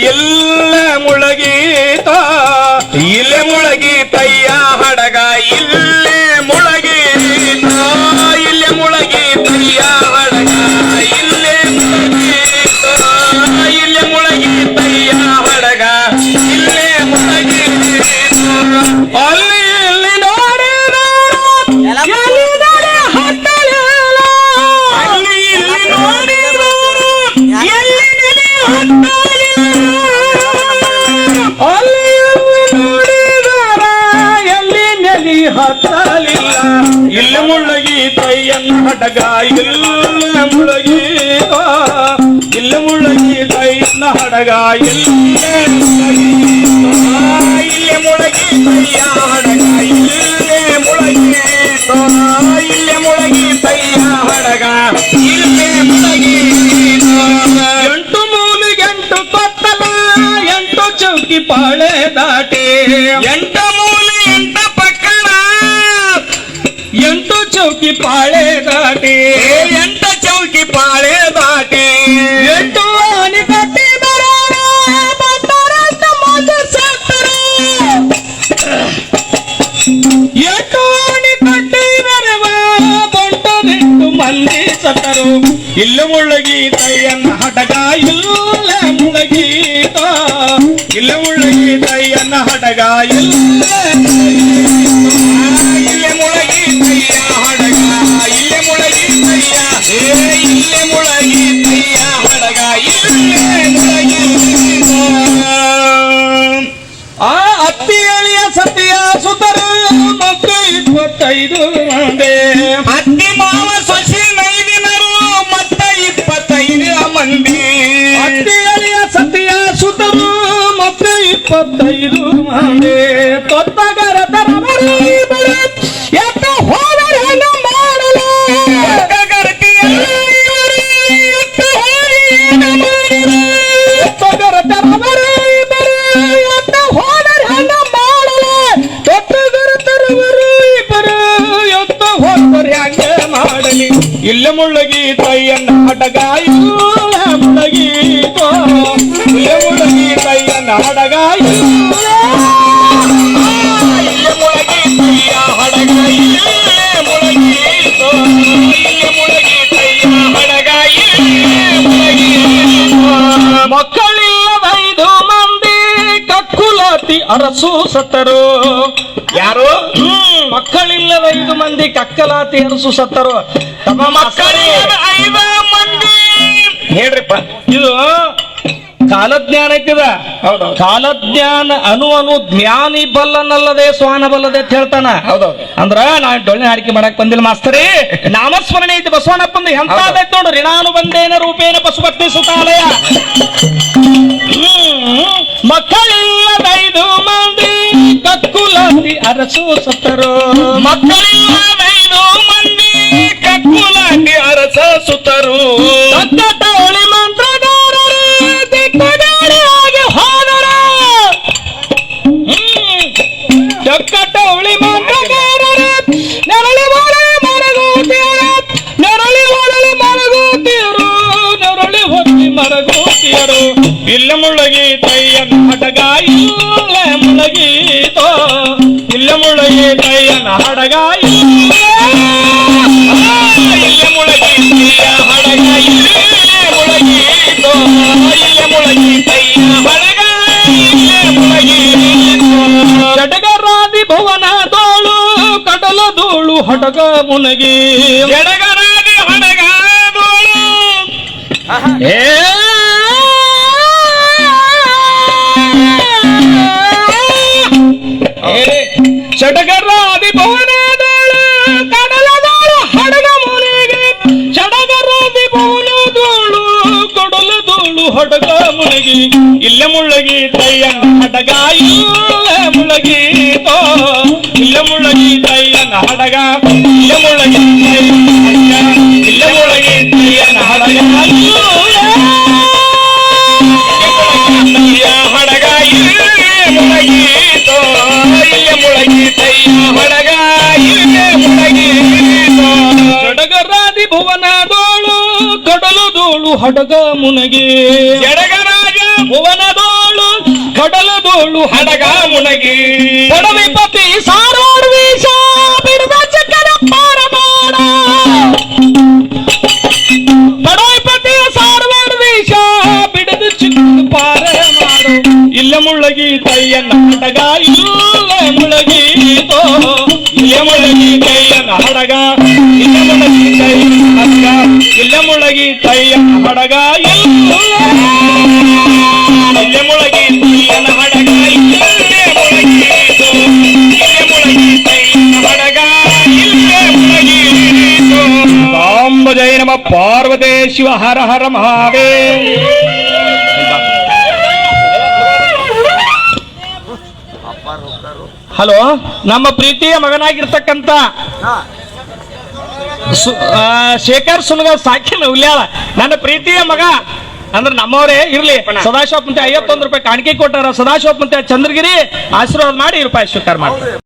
ಇಲ್ಲ ಮುಳಗೀತ ಇಲ್ಲೇ ಮುಳಗೀತಯ್ಯ ಹತ್ತಲಿಲ್ಲ ಇಲ್ಲಿ ಮುಳ್ಳಗಿ ತೈಯನ್ನ ಹಡಗ ಇಲ್ಲ ಮುಳಗೀತ ಇಲ್ಲಿ ಮುಳ್ಳಗಿ ತೈಯನ್ನ ಹಡಗ ಇಲ್ಲೇ ಇಲ್ಲೇ ಮುಳಗಿ ತಯ್ಯ ಹಡಗ ಇಲ್ಲೇ ಮುಳಗಿ ಇಲ್ಲೇ ಮುಳಗಿ ತಯ್ಯ ಹಡಗ ಇಲ್ಲೇ ಮುಳಗಿ ಎಂಟು ಮೂಲಿಗೆ ಎಂಟು ಕೊತ್ತಲ ಎಂಟು ಚೌಕಿ ಪಾಳೆ ದಾಟಿ ಎಂಟ ಪಾಳೆ ದಾಟಿ ಎಂಟ ಚೌಕಿ ಪಾಳೆ ದಾಟಿ ಎಂಟು ಆನೆ ಕಟ್ಟಿ ಎಂಟು ಆನೆ ಕಟ್ಟಿ ಬರವ ಬಂಟನೆಂಟು ಮಂದಿ ಸತ್ತರು. ಇಲ್ಲ ಮುಳ್ಳಗೀತ ತಯ್ಯನ್ನ ಹಡಗ ಇಲ್ಲ ಮುಳಗೀತ ಇಲ್ಲ ಮುಳ್ಳಗಿ ತಯ್ಯನ್ನ ಹಡಗ ಇಲ್ಲೇ ಇಪ್ಪತ್ತೈದು ಮಂದಿ ಅರಸು ಸತ್ತರು. ಯಾರು? ಮಕ್ಕಳಿಲ್ಲದ ಐದು ಮಂದಿ ಕಕ್ಕಲಾತಿ ಅರಸು ಸತ್ತರು. ತಮ್ಮ ಮಕ್ಕಳಿಲ್ಲದ ಐದು ಮಂದಿ. ಹೇಳ್ರಿಪ್ಪ. ಇದು ಕಾಲಜ್ಞಾನ ಐತಿದ? ಹೌದು ಕಾಲಜ್ಞಾನ ಅನು ಅನು ಜ್ಞಾನಿ ಬಲ್ಲನಲ್ಲದೆ ಸ್ವಾನ ಬಲ್ಲದೆ ಅಂತ ಹೇಳ್ತಾನ. ಹೌದೌದು. ಅಂದ್ರ ನಾ ಡೊಳ್ಳೆ ಹಾಡಿಕೆ ಮಾಡಕ್ ಬಂದಿಲ್ಲ ಮಾಸ್ತರಿ ನಾಮಸ್ಮರಣೆ ಐತಿ ಬಸವಣ್ಣಪ್ಪಂದು ಎಂತಾದೈತ್ ನೋಡ್ರಿ ನಾನು ಬಂದೇನ ರೂಪೇನ ಪಶುಪತ್ನಿ ಸುತಾಲಯ. అరసు సుతరు మక్కులు మంది కక్కులాంటి అరస సుతరు ఏటయ్యన హడగా జడగరాది భువన తోళు కడల దోళు హటగ మునగి జడగరాది హడగా దోళు ఏ ಹಡಗ ಮುನಿಗಿ ಇಲ್ಲ ಮುಳ್ಳಗಿ ತಯ್ಯನ ಹಡಗ ಇಲ್ಲ ಮುಳ್ಳಗಿ ತೋ ಇಲ್ಲ ಮುಳ್ಳಗಿ ತಯ್ಯನ ಹಡಗ ಇಲ್ಲ ಮುಳ್ಳಗಿ ದೋಳು ಕಡಲು ದೋಳು ಹಡಗ ಮುನಗಿ ಜಡಗರಾಜ ಭುವನ ದೋಳು ಕಡಲದೋಳು ಹಡಗ ಮುನಗಿ ಪಡವಿಪತಿ ಸಾರೋಡ್ ವೀಷ ಬಿಡದ ಚಕ್ಕನ ಪಾರ ಮಾಡ ಪಡವಪತಿಯ ಸಾರವಾಡ ವೇಷ ಬಿಡದು ಚಿಕ್ಕ ಪಾರ ಮಾಡು ಇಲ್ಲ ಮುಳ್ಳಗಿ ಕೈಯನ್ನ ಹಡಗ ಇಲ್ಲ ಮುಳಗೀತೋ ಇಲ್ಲ ಮುಳಗಿ ಕೈಯನ್ನ ಹಡಗ ಇಲ್ಲ ಮುಳಗಿ ಕೈಯನ್ನ ಹಡಗ ಇಲ್ಲ ಬಡಗ ಹಡಗ ಇಲ್ಲ ಇಲ್ಲ ಮುಳಗಿ ಕೈಯನ್ನ ಹಡಗ ಇಲ್ಲೇ ಮುಳಗೀತೋ ಇಲ್ಲ ಮುಳಗಿ ಕೈಯನ್ನ ಹಡಗ ಇಲ್ಲೇ ಮುಳಗೀತೋ ಸಾಂಬ ಜಯ ನಮ ಪಾರ್ವತೇ ಶಿವ ಹರ ಹರ ಮಹಾವೇ ಹಲೋ ನಮ್ಮ ಪ್ರೀತಿಯ ಮಗನಾಗಿರ್ತಕ್ಕಂಥ ಶೇಖರ್ ಸುಲಗ ಸಾಕಿ ಉಲ್ಯಾಳ ನನ್ನ ಪ್ರೀತಿಯ ಮಗ. ಅಂದ್ರೆ ನಮ್ಮವರೇ ಇರ್ಲಿ. ಸದಾಶಿವ ಅಂತ ಐವತ್ತೊಂದು ರೂಪಾಯಿ ಕಾಣಿಕೆ ಕೊಟ್ಟಾರ. ಸದಾಶಿವ ಚಂದ್ರಗಿರಿ ಆಶೀರ್ವಾದ ಮಾಡಿ ರೂಪಾಯಿ ಸ್ವೀಕಾರ ಮಾಡ್ತಾರೆ.